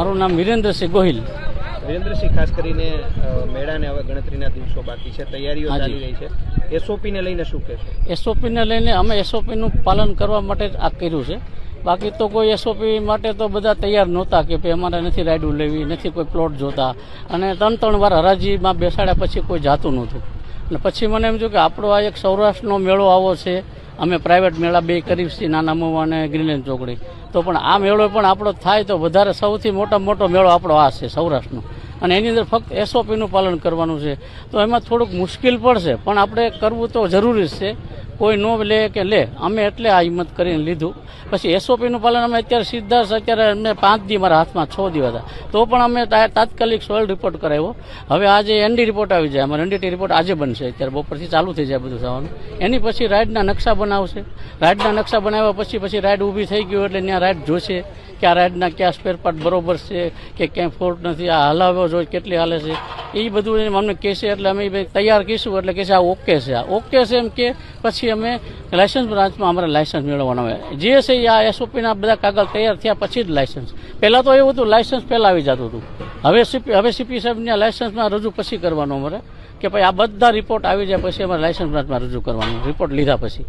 મારું નામ વિરેન્દ્રસિંહ ગોહિલ. વિરેન્દ્રસિંહ ખાસ કરીને મેળાને હવે ગણતરીના દિવસો બાકી છે તૈયારીઓ ચાલી રહી છે. એસઓપીને લઈને શું કહેશો? એસઓપીને લઈને અમે એસઓપીનું પાલન કરવા માટે જ આ કર્યું છે. બાકી તો કોઈ એસઓપી માટે તો બધા તૈયાર નહોતા કે ભાઈ અમારે નથી રાયડું લેવી નથી કોઈ પ્લોટ જોતા. અને ત્રણ ત્રણ વાર હરાજીમાં બેસાડ્યા પછી કોઈ જાતું નહોતું. અને પછી મને એમ થયું કે આપણો આ એક સૌરાષ્ટ્રનો મેળો આવો છે. અમે પ્રાઇવેટ મેળા બે કરી છીએ નાના મોવા અને ગ્રીનલેન્ડ ચોકડી. તો પણ આ મેળો પણ આપણો થાય તો વધારે સૌથી મોટા મોટો મેળો આપણો આ છે, સૌરાષ્ટ્રનો. અને એની અંદર ફક્ત એસઓપીનું પાલન કરવાનું છે. તો એમાં થોડુંક મુશ્કેલ પડશે, પણ આપણે કરવું તો જરૂરી છે. કોઈ નો લે કે લે. અમે એટલે આ હિંમત કરીને લીધું. પછી એસઓપીનું પાલન અમે અત્યારે સીધા અત્યારે અમને પાંચ દી મારા હાથમાં છ દિવસ હતા. તો પણ અમે તાત્કાલિક સોઇલ રિપોર્ટ કરાવ્યો. હવે આજે એનડી રિપોર્ટ આવી જાય, અમારે એનડીટી રિપોર્ટ આજે બનશે અત્યારે બપોરથી ચાલુ થઈ જાય બધું થવાનું. એની પછી રાઇડના નકશા બનાવશે. રાઇડના નકશા બનાવ્યા પછી પછી રાઇડ ઊભી થઈ ગયું એટલે ત્યાં રાઇડ જોશે. કયા ક્યાં સ્પેર પાર્ટ બરોબર છે કે ક્યાંય ફોલ્ટ નથી, આ હલાવ્યો જોઈએ કેટલી હાલે છે. એ બધું અમને કહેશે એટલે અમે તૈયાર કહીશું એટલે કહેશે આ ઓકે છે, આ ઓકે છે એમ કે પછી અમે લાયસન્સ બ્રાન્ચમાં અમારે લાયસન્સ મેળવવાનું હોય. જે છે આ એસઓપીના બધા કાગળ તૈયાર થયા પછી જ લાયસન્સ પહેલાં તો એવું હતું લાયસન્સ પહેલાં આવી જતું હતું. હવે સીપી હવે સીપી સાહેબને લાયસન્સમાં રજૂ પછી કરવાનું અમારે. કે ભાઈ આ બધા રિપોર્ટ આવી જાય પછી અમારે લાયસન્સમાં રજૂ કરવાનું. રિપોર્ટ લીધા પછી.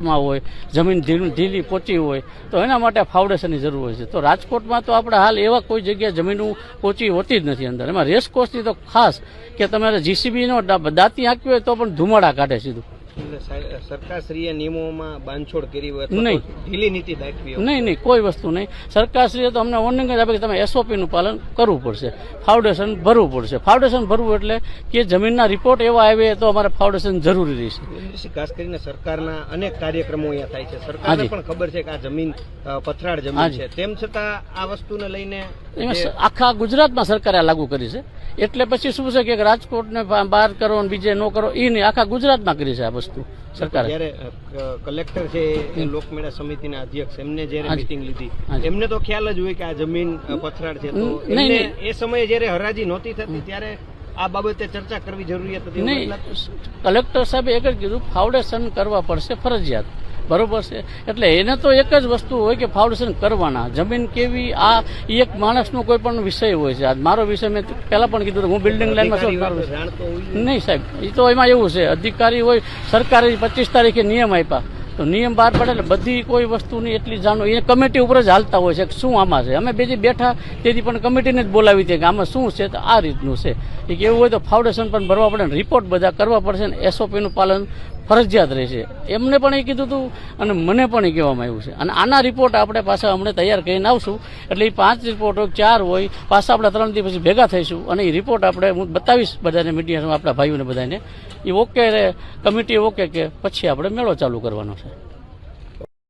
માં હોય, જમીન ઢીલ- પોચી હોય, તો એના માટે ફાઉન્ડેશનની જરૂર હોય છે. તો રાજકોટમાં તો આપણે હાલ એવા કોઈ જગ્યાએ જમીન પોચી હોતી જ નથી અંદર. એમાં રેસકોર્સની તો ખાસ, કે તમારે જીસીબીનો દાંતી આંકવી હોય તો પણ ધુમાડા કાઢે સીધું. સરકારશ્રીએ નિયમોમાં બાંધછોડ કરી હોય નહીં. ઢીલી નીતિ દાખવી નહીં નહીં કોઈ વસ્તુ નહીં. સરકારશ્રીએ તો અમને વોર્નિંગ જ આપે કે તમે એસઓપીનું પાલન કરવું પડશે. ફાઉન્ડેશન ભરવું પડશે. ફાઉન્ડેશન ભરવું એટલે કે જમીનના રિપોર્ટ એવા આવે તો અમારે ફાઉન્ડેશન જરૂરી રહેશે. ખાસ કરીને સરકારના અનેક કાર્યક્રમો અહીંયા થાય છે. સરકારને પણ ખબર છે કે આ જમીન પથરાળ જમીન છે. તેમ છતાં આ વસ્તુને લઈને આખા ગુજરાતમાં સરકારે આ લાગુ કરી છે. એટલે પછી શું છે કે રાજકોટને બહાર કરો બીજે ન કરો એ નહીં. આખા ગુજરાતમાં કરી છે આ વસ્તુ. સરકારે. સરકાર કલેક્ટર છે એ લોકમેળા સમિતિના અધ્યક્ષ એમને જયારે. મિટિંગ લીધી. એમને તો ખ્યાલ જ હોય કે આ જમીન પથરાડ છે તો. એ સમયે જયારે હરાજી નહોતી થતી ત્યારે આ બાબતે ચર્ચા કરવી જરૂરિયાત હતી? કલેક્ટર સાહેબે એક જ કીધું ફાઉન્ડેશન કરવા પડશે ફરજિયાત. બરોબર છે? એટલે એને તો એક જ વસ્તુ હોય કે ફાઉન્ડેશન કરવાના. જમીન કેવી આ એક માણસનો કોઈ પણ વિષય હોય છે. આજ મારો વિષય મેં પહેલાં પણ કીધું હું બિલ્ડિંગ લાઈનમાં છું. નહીં સાહેબ એ તો એમાં એવું છે. અધિકારી હોય સરકારે પચીસ તારીખે નિયમ આપ્યા. તો નિયમ બહાર પડે એટલે બધી કોઈ વસ્તુની એટલી જાણો એ કમિટી ઉપર જ હાલતા હોય છે કે શું આમાં છે. અમે બેજી બેઠા તેથી પણ કમિટીને જ બોલાવી હતી કે આમાં શું છે તો આ રીતનું છે. એ કે એવું હોય તો ફાઉન્ડેશન પણ ભરવા પડે ને રિપોર્ટ બધા કરવા પડશે ને એસઓપીનું પાલન ફરજિયાત રહેશે. એમને પણ એ કીધું હતું અને મને પણ એ કહેવામાં આવ્યું છે. અને આના રિપોર્ટ આપણે પાછા અમને તૈયાર કરીને આવશું. એટલે એ પાંચ રિપોર્ટ હોય, ચાર હોય, પાછા આપણે ત્રણ દિવસ પછી ભેગા થઈશું. અને એ રિપોર્ટ આપણે હું બતાવીશ બધાને મીડિયા આપણા ભાઈઓને બધાને. એ ઓકે કમિટી ઓકે કે પછી આપણે મેળો ચાલુ કરવાનો છે.